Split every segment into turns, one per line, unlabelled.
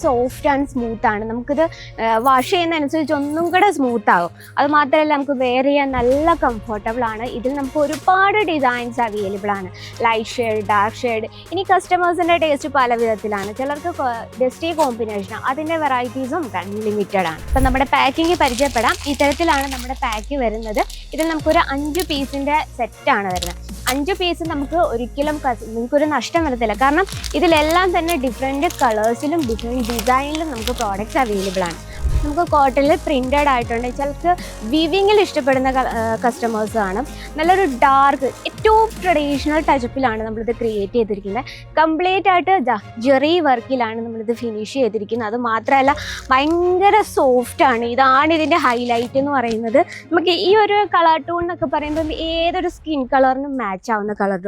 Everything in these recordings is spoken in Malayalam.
സോഫ്റ്റ് ആൻഡ് സ്മൂത്ത് ആണ്. നമുക്കിത് വാഷ് ചെയ്യുന്നതനുസരിച്ച് ഒന്നും കൂടെ സ്മൂത്ത് ആകും അത് മാത്രമല്ല നമുക്ക് വെയർ ചെയ്യാൻ നല്ല കംഫർട്ടബിൾ ആണ്. ഇതിൽ നമുക്ക് ഒരുപാട് ഡിസൈൻസ് അവൈലബിൾ ആണ്. ലൈറ്റ് ഷെയ്ഡ് ഡാർക്ക് ഷെയ്ഡ് ഇനി കസ്റ്റമേഴ്സിന്റെ ടേസ്റ്റ് പല വിധത്തിലാണ്. ചിലർക്ക് ഡസ്റ്റി കോമ്പിനേഷൻ അതിന്റെ വെറൈറ്റീസും അൺലിമിറ്റഡ് ആണ്. ഇപ്പം നമ്മുടെ പാക്കിങ് പരിചയപ്പെടാം. ഇത്തരത്തിലാണ് നമ്മുടെ പാക്ക് വരുന്നത്. ഇതിൽ നമുക്കൊരു അഞ്ച് പീസിന്റെ സെറ്റാണ് വരുന്നത്. അഞ്ച് പീസ് നമുക്ക് ഒരിക്കലും നിങ്ങൾക്കൊരു നഷ്ടം വരത്തില്ല. കാരണം ഇതിലെല്ലാം തന്നെ ഡിഫറെന്റ് കളേഴ്സിലും ഡിഫറെന്റ് ഡിസൈനിലും നമുക്ക് പ്രോഡക്റ്റ്സ് അവൈലബിൾ ആണ്. നമുക്ക് കോട്ടണിൽ പ്രിന്റഡ് ആയിട്ടുണ്ട്. ചിലർക്ക് വിവിങ്ങിൽ ഇഷ്ടപ്പെടുന്ന കസ്റ്റമേഴ്സ് ആണ്. നല്ലൊരു ഡാർക്ക് ഏറ്റവും ട്രഡീഷണൽ ടച്ചപ്പിലാണ് നമ്മളിത് ക്രിയേറ്റ് ചെയ്തിരിക്കുന്നത്. കംപ്ലീറ്റ് ആയിട്ട് ജെറി വർക്കിലാണ് നമ്മളിത് ഫിനിഷ് ചെയ്തിരിക്കുന്നത്. അത് മാത്രമല്ല ഭയങ്കര സോഫ്റ്റ് ആണ്. ഇതാണ് ഇതിന്റെ ഹൈലൈറ്റ് എന്ന് പറയുന്നത്. നമുക്ക് ഈ ഒരു കളർ ടൂൺ എന്നൊക്കെ പറയുമ്പോൾ ഏതൊരു സ്കിൻ കളറിനും മാച്ച് ആവുന്ന കളർ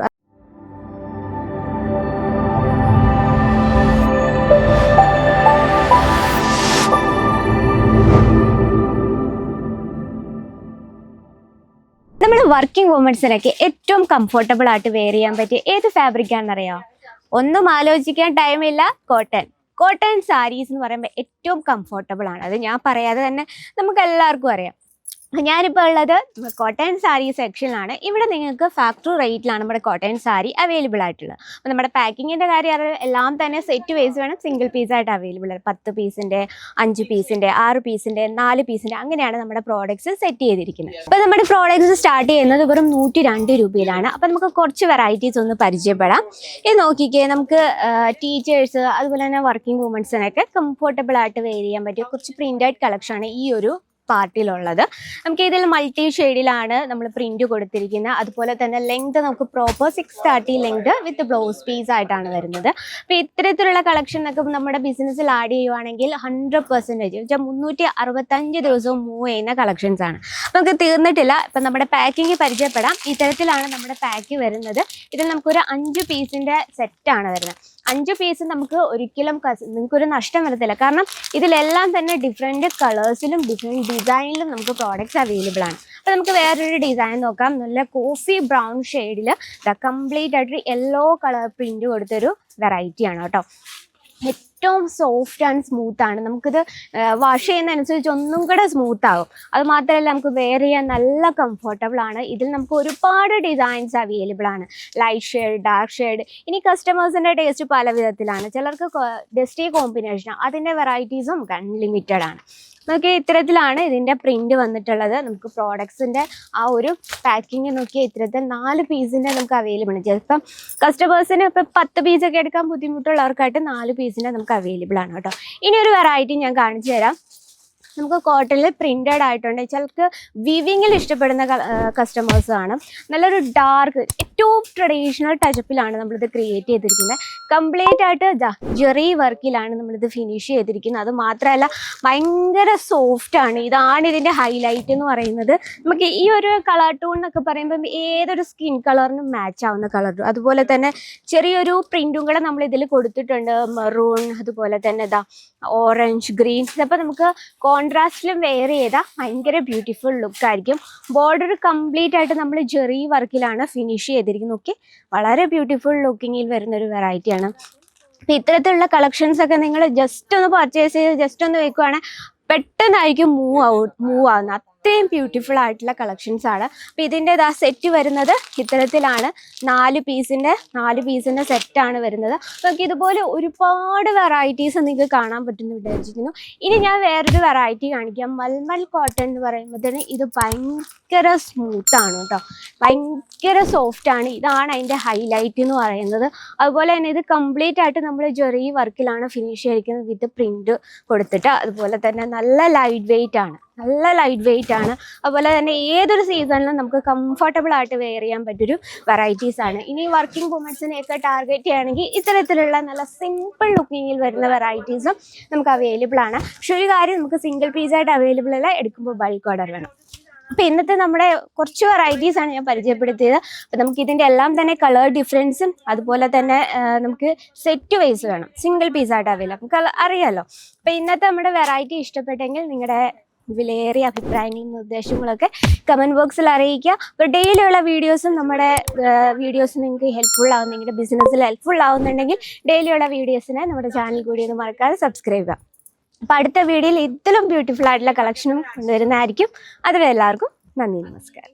വർക്കിംഗ് വുമൻസിനൊക്കെ ഏറ്റവും കംഫർട്ടബിൾ ആയിട്ട് വെയർ ചെയ്യാൻ പറ്റിയ ഏത് ഫാബ്രിക് ആണെന്നറിയോ? ഒന്നും ആലോചിക്കാൻ ടൈമില്ല കോട്ടൺ കോട്ടൺ സാരീസ് എന്ന് പറയുമ്പോൾ ഏറ്റവും കംഫർട്ടബിൾ ആണ്. അത് ഞാൻ പറയാതെ തന്നെ നമുക്ക് എല്ലാവർക്കും അറിയാം. ഞാനിപ്പോൾ ഉള്ളത് കോട്ടൺ സാരി സെക്ഷനിലാണ് ഇവിടെ നിങ്ങൾക്ക് ഫാക്ടറി റേറ്റിലാണ് നമ്മുടെ കോട്ടൺ സാരി അവൈലബിൾ ആയിട്ടുള്ളത്. അപ്പോൾ നമ്മുടെ പാക്കിങ്ങിന്റെ കാര്യം എല്ലാം തന്നെ സെറ്റ് വൈസ് വേണം സിംഗിൾ പീസായിട്ട് അവൈലബിൾ ആണ് പത്ത് പീസിന്റെ അഞ്ച് പീസിന്റെ ആറ് പീസിന്റെ നാല് പീസിന്റെ അങ്ങനെയാണ് നമ്മുടെ പ്രോഡക്റ്റ്സ് സെറ്റ് ചെയ്തിരിക്കുന്നത്. അപ്പോൾ നമ്മുടെ പ്രോഡക്റ്റ്സ് സ്റ്റാർട്ട് ചെയ്യുന്നത് വെറും നൂറ്റി രണ്ട് രൂപയിലാണ്. അപ്പോൾ നമുക്ക് കുറച്ച് വെറൈറ്റീസ് ഒന്ന് പരിചയപ്പെടാം. ഇത് നോക്കിക്കേ നമുക്ക് ടീച്ചേഴ്സ് അതുപോലെ തന്നെ വർക്കിംഗ് വുമൻസിനൊക്കെ കംഫർട്ടബിൾ ആയിട്ട് വെയർ ചെയ്യാൻ പറ്റിയ കുറച്ച് പ്രിന്റഡ് കളക്ഷനാണ് ഈ ഒരു പാർട്ടിയിലുള്ളത് നമുക്ക് ഇതിൽ മൾട്ടി ഷെയ്ഡിലാണ് നമ്മൾ പ്രിന്റ് കൊടുത്തിരിക്കുന്നത് അതുപോലെ തന്നെ ലെങ്ത് നമുക്ക് proper six thirty length with blouse piece ആയിട്ടാണ് വരുന്നത്. അപ്പോൾ ഇത്തരത്തിലുള്ള കളക്ഷൻ ഒക്കെ നമ്മുടെ ബിസിനസ്സിൽ ആഡ് ചെയ്യുവാണെങ്കിൽ ഹൺഡ്രഡ് പെർസെന്റേജ് വെച്ചാൽ മുന്നൂറ്റി അറുപത്തഞ്ച് ദിവസവും മൂവ് ചെയ്യുന്ന കളക്ഷൻസ് ആണ്. നമുക്ക് തീർന്നിട്ടില്ല. ഇപ്പം നമ്മുടെ പാക്കിങ് പരിചയപ്പെടാം. ഇത്തരത്തിലാണ് നമ്മുടെ പാക്ക് വരുന്നത്. ഇതിൽ നമുക്കൊരു അഞ്ച് പീസിന്റെ സെറ്റാണ് വരുന്നത്. അഞ്ച് പീസ് നമുക്ക് ഒരിക്കലും നിങ്ങൾക്ക് നിങ്ങൾക്കൊരു നഷ്ടം വരത്തില്ല. കാരണം ഇതിലെല്ലാം തന്നെ ഡിഫറെന്റ് കളേഴ്സിലും ഡിഫറെന്റ് ഡിസൈനിലും നമുക്ക് പ്രോഡക്റ്റ്സ് അവൈലബിൾ ആണ്. അപ്പോൾ നമുക്ക് വേറൊരു ഡിസൈൻ നോക്കാം. നല്ല കോഫി ബ്രൗൺ ഷെയ്ഡിൽ കംപ്ലീറ്റ് ആയിട്ട് യെല്ലോ കളർ പ്രിന്റ് കൊടുത്തൊരു വെറൈറ്റിയാണ് കേട്ടോ. ഏറ്റവും സോഫ്റ്റ് ആൻഡ് സ്മൂത്ത് ആണ്. നമുക്കിത് വാഷ് ചെയ്യുന്നതനുസരിച്ച് ഒന്നും കൂടെ സ്മൂത്ത് ആകും അത് മാത്രമല്ല നമുക്ക് വെയർ ചെയ്യാൻ നല്ല കംഫർട്ടബിൾ ആണ്. ഇതിൽ നമുക്ക് ഒരുപാട് ഡിസൈൻസ് അവൈലബിൾ ആണ്. ലൈറ്റ് ഷെയ്ഡ് ഡാർക്ക് ഷെയ്ഡ് ഇനി കസ്റ്റമേഴ്സിന്റെ ടേസ്റ്റ് പല വിധത്തിലാണ്. ചിലർക്ക് ഡസ്റ്റി കോമ്പിനേഷൻ അതിന്റെ വെറൈറ്റീസും അൺലിമിറ്റഡ് ആണ്. നമുക്ക് ഇത്തരത്തിലാണ് ഇതിന്റെ പ്രിന്റ് വന്നിട്ടുള്ളത്. നമുക്ക് പ്രോഡക്ട്സിന്റെ ആ ഒരു പാക്കിങ് നോക്കിയാൽ ഇത്തരത്തിൽ നാല് പീസിന്റെ നമുക്ക് അവൈലബിൾ ആണ്. ചിലപ്പം കസ്റ്റമേഴ്സിന് ഇപ്പം പത്ത് പീസൊക്കെ എടുക്കാൻ ബുദ്ധിമുട്ടുള്ളവർക്കായിട്ട് നാല് പീസിന്റെ നമുക്ക് അവൈലബിൾ ആണ് കേട്ടോ. ഇനി ഒരു വെറൈറ്റി ഞാൻ കാണിച്ചു തരാം നമുക്ക് കോട്ടണിൽ പ്രിന്റഡ് ആയിട്ടുണ്ട്. ചിലർക്ക് വിവിങ്ങിൽ ഇഷ്ടപ്പെടുന്ന കസ്റ്റമേഴ്സ് ആണ്. നല്ലൊരു ഡാർക്ക് ഏറ്റവും ട്രഡീഷണൽ ടച്ചപ്പിലാണ് നമ്മളിത് ക്രിയേറ്റ് ചെയ്തിരിക്കുന്നത്. കംപ്ലീറ്റ് ആയിട്ട് ജെറി വർക്കിലാണ് നമ്മളിത് ഫിനിഷ് ചെയ്തിരിക്കുന്നത്. അത് മാത്രമല്ല ഭയങ്കര സോഫ്റ്റ് ആണ്. ഇതാണ് ഇതിന്റെ ഹൈലൈറ്റ് എന്ന് പറയുന്നത്. നമുക്ക് ഈ ഒരു കളർ ടൂൺ എന്നൊക്കെ പറയുമ്പം ഏതൊരു സ്കിൻ കളറിനും മാച്ച് ആവുന്ന കളർ അതുപോലെ തന്നെ ചെറിയൊരു പ്രിന്റും കൂടെ നമ്മൾ ഇതിൽ കൊടുത്തിട്ടുണ്ട്. മെറൂൺ അതുപോലെ തന്നെ ഇതാ ഓറഞ്ച് ഗ്രീൻസ് ഇതപ്പോൾ നമുക്ക് കോൺട്രാസ്റ്റിലും വെയർ ചെയ്താൽ ഭയങ്കര ബ്യൂട്ടിഫുൾ ലുക്കായിരിക്കും ബോർഡർ കംപ്ലീറ്റ് ആയിട്ട് നമ്മൾ ജെറി വർക്കിലാണ് ഫിനിഷ് ചെയ്തിരിക്കുന്നത്. ഓക്കെ വളരെ ബ്യൂട്ടിഫുൾ ലുക്കിങ്ങിൽ വരുന്ന ഒരു വെറൈറ്റിയാണ് അപ്പം ഇത്തരത്തിലുള്ള കളക്ഷൻസ് ഒക്കെ നിങ്ങൾ ജസ്റ്റ് ഒന്ന് പർച്ചേസ് ചെയ്ത് ജസ്റ്റ് ഒന്ന് വെക്കുവാണെങ്കിൽ പെട്ടെന്നായിരിക്കും മൂവ് ഔട്ട് മൂവ് ആവുന്നത്. അത്രയും ബ്യൂട്ടിഫുൾ ആയിട്ടുള്ള കളക്ഷൻസ് ആണ്. അപ്പൊ ഇതിന്റെ ഇതാ സെറ്റ് വരുന്നത് ഇത്തരത്തിലാണ്. നാല് പീസിന്റെ നാല് പീസിന്റെ സെറ്റാണ് വരുന്നത്. നമുക്ക് ഇതുപോലെ ഒരുപാട് വെറൈറ്റീസ് നിങ്ങൾക്ക് കാണാൻ പറ്റുന്നു വിചാരിച്ചിരിക്കുന്നു. ഇനി ഞാൻ വേറൊരു വെറൈറ്റി കാണിക്കാം. മൽമൽ കോട്ടൺ എന്ന് പറയുമ്പോഴത്തേന് ഇത് ഭയങ്കര സ്മൂത്ത് ആണ് കേട്ടോ. ഭയങ്കര സോഫ്റ്റ് ആണ്. ഇതാണ് അതിന്റെ ഹൈലൈറ്റ് എന്ന് പറയുന്നത്. അതുപോലെ തന്നെ ഇത് കംപ്ലീറ്റ് ആയിട്ട് നമ്മൾ ജെറി വർക്കിലാണ് ഫിനിഷ് ചെയ്തിരിക്കുന്നത്. വിത്ത് പ്രിന്റ് കൊടുത്തിട്ട്. അതുപോലെ തന്നെ നല്ല ലൈറ്റ് വെയിറ്റ് ആണ്. നല്ല ലൈറ്റ് വെയിറ്റ് ആണ്. അതുപോലെ തന്നെ ഏതൊരു സീസണിലും നമുക്ക് കംഫർട്ടബിൾ ആയിട്ട് വെയർ ചെയ്യാൻ പറ്റൊരു വെറൈറ്റീസ് ആണ്. ഇനി വർക്കിംഗ് വുമൻസിനെയൊക്കെ ടാർഗറ്റ് ചെയ്യുകയാണെങ്കിൽ ഇത്തരത്തിലുള്ള നല്ല സിമ്പിൾ ലുക്കിങ്ങിൽ വരുന്ന വെറൈറ്റീസും നമുക്ക് അവൈലബിൾ ആണ്. പക്ഷെ ഒരു കാര്യം നമുക്ക് സിംഗിൾ പീസായിട്ട് അവൈലബിൾ അല്ല എടുക്കുമ്പോൾ ബൾക്ക് ഓർഡർ വേണം. അപ്പോൾ ഇന്നത്തെ നമ്മുടെ കുറച്ച് വെറൈറ്റീസ് ആണ് ഞാൻ പരിചയപ്പെടുത്തിയത്. അപ്പോൾ നമുക്ക് ഇതിന്റെ എല്ലാം തന്നെ കളർ ഡിഫറൻസും അതുപോലെ തന്നെ നമുക്ക് സെറ്റ് വൈസ് വേണം. സിംഗിൾ പീസായിട്ട് അവൈലബിൾ നമുക്ക് അറിയാമല്ലോ അപ്പോൾ ഇന്നത്തെ നമ്മുടെ വെറൈറ്റി ഇഷ്ടപ്പെട്ടെങ്കിൽ നിങ്ങളുടെ വിലയേറിയ അഭിപ്രായങ്ങളും നിർദ്ദേശങ്ങളൊക്കെ കമന്റ് ബോക്സിൽ അറിയിക്കുക. അപ്പോൾ ഡെയിലിയുള്ള വീഡിയോസും നമ്മുടെ വീഡിയോസ് നിങ്ങൾക്ക് ഹെൽപ്ഫുൾ ആവും. നിങ്ങളുടെ ബിസിനസ്സിൽ ഹെൽപ്ഫുൾ ആവുന്നുണ്ടെങ്കിൽ ഡെയിലിയുള്ള വീഡിയോസിനെ നമ്മുടെ ചാനൽ കൂടി ഒന്ന് മറക്കാതെ സബ്സ്ക്രൈബ് ചെയ്യുക. അപ്പോൾ അടുത്ത വീഡിയോയിൽ ഇതിലും ബ്യൂട്ടിഫുൾ ആയിട്ടുള്ള കളക്ഷനും കൊണ്ടുവരുന്നതായിരിക്കും. അതുവരെ എല്ലാവർക്കും നന്ദി നമസ്കാരം.